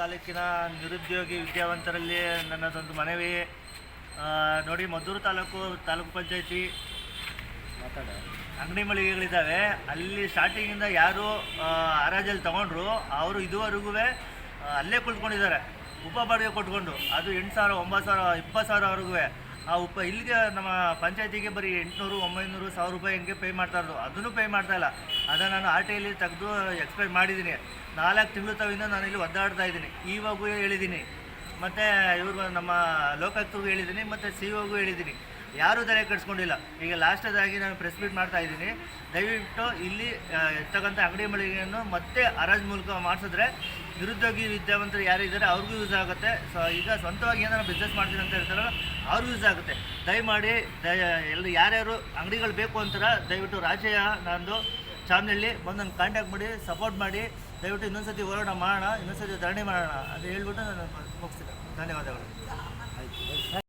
ತಾಲೂಕಿನ ನಿರುದ್ಯೋಗಿ ವಿದ್ಯಾವಂತರಲ್ಲಿ ನನ್ನದೊಂದು ಮನವಿ. ನೋಡಿ, ಮದ್ದೂರು ತಾಲೂಕು ತಾಲೂಕು ಪಂಚಾಯತಿ ಅಂಗಡಿ ಮಳಿಗೆಗಳಿದ್ದಾವೆ. ಅಲ್ಲಿ ಸ್ಟಾರ್ಟಿಂಗಿಂದ ಯಾರು ಹರಾಜಲ್ಲಿ ತಗೊಂಡ್ರು, ಅವರು ಇದುವರೆಗೂ ಅಲ್ಲೇ ಕುಳಿತುಕೊಂಡಿದ್ದಾರೆ ಉಪ ಬಾಡಿಗೆ ಕೊಟ್ಕೊಂಡು. ಅದು ಎಂಟು ಸಾವಿರ, ಒಂಬತ್ತು ಸಾವಿರ, ಇಪ್ಪತ್ತು ಸಾವಿರವರೆಗೂ ಆ ಉಪ ಇಲ್ಲಿಗೆ ನಮ್ಮ ಪಂಚಾಯತಿಗೆ ಬರೀ ಎಂಟುನೂರು, ಒಂಬೈನೂರು ಸಾವಿರ ರೂಪಾಯಿ ಹಿಂಗೆ ಪೇ ಮಾಡ್ತಾ ಇರೋದು. ಅದನ್ನು ಪೇ ಮಾಡ್ತಾ ಇಲ್ಲ. ಅದನ್ನು ನಾನು ಆರ್ ಟಿ ಐಲಿ ತೆಗೆದು ಎಕ್ಸ್ಪೆಕ್ಟ್ ಮಾಡಿದ್ದೀನಿ. ನಾಲ್ಕು ತಿಂಗಳು ತವಿಂದ ನಾನು ಇಲ್ಲಿ ಒದ್ದಾಡ್ತಾ ಇದ್ದೀನಿ. ಇವಾಗೂ ಹೇಳಿದ್ದೀನಿ. ಮತ್ತು ಇವರು ನಮ್ಮ ಲೋಕಾಯುಕ್ತಗೂ ಹೇಳಿದ್ದೀನಿ, ಮತ್ತು ಸಿ ಒಗೂ ಹೇಳಿದ್ದೀನಿ. ಯಾರೂ ತಲೆ ಕೆಡಿಸ್ಕೊಂಡಿಲ್ಲ. ಈಗ ಲಾಸ್ಟದಾಗಿ ನಾನು ಪ್ರೆಸ್ ಮೀಟ್ ಮಾಡ್ತಾ ಇದ್ದೀನಿ. ದಯವಿಟ್ಟು ಇಲ್ಲಿ ಇರ್ತಕ್ಕಂಥ ಅಂಗಡಿ ಮಳಿಗೆಯನ್ನು ಮತ್ತೆ ಹರಾಜು ಮೂಲಕ ಮಾಡಿಸಿದ್ರೆ ನಿರುದ್ಯೋಗಿ ವಿದ್ಯಾವಂತರು ಯಾರಿದ್ದಾರೆ ಅವ್ರಿಗೂ ಯೂಸ್ ಆಗುತ್ತೆ. ಸೊ ಈಗ ಸ್ವಂತವಾಗಿ ಏನಾರು ಬಿಸ್ನೆಸ್ ಮಾಡ್ತೀನಿ ಅಂತ ಹೇಳ್ತಾರಲ್ಲ, ಅವ್ರಿಗೂ ಯೂಸ್ ಆಗುತ್ತೆ. ದಯಮಾಡಿ, ದಯ, ಎಲ್ಲ ಯಾರ್ಯಾರು ಅಂಗಡಿಗಳು ಬೇಕು ಅಂತಾರ, ದಯವಿಟ್ಟು ರಾಜಯ್ಯ, ನಂದು ಚಾನಲಲ್ಲಿ ಬಂದು ನನ್ನ ಕಾಂಟ್ಯಾಕ್ಟ್ ಮಾಡಿ ಸಪೋರ್ಟ್ ಮಾಡಿ, ದಯವಿಟ್ಟು ಇನ್ನೊಂದು ಸತಿ ಹೋರಾಟ ಮಾಡೋಣ ಇನ್ನೊಂದು ಸತಿ ಧರಣಿ ಮಾಡೋಣ ಅಂತ ಹೇಳ್ಬಿಟ್ಟು ನಾನು ಮುಗಿಸ್ತೀನಿ. ಧನ್ಯವಾದಗಳು.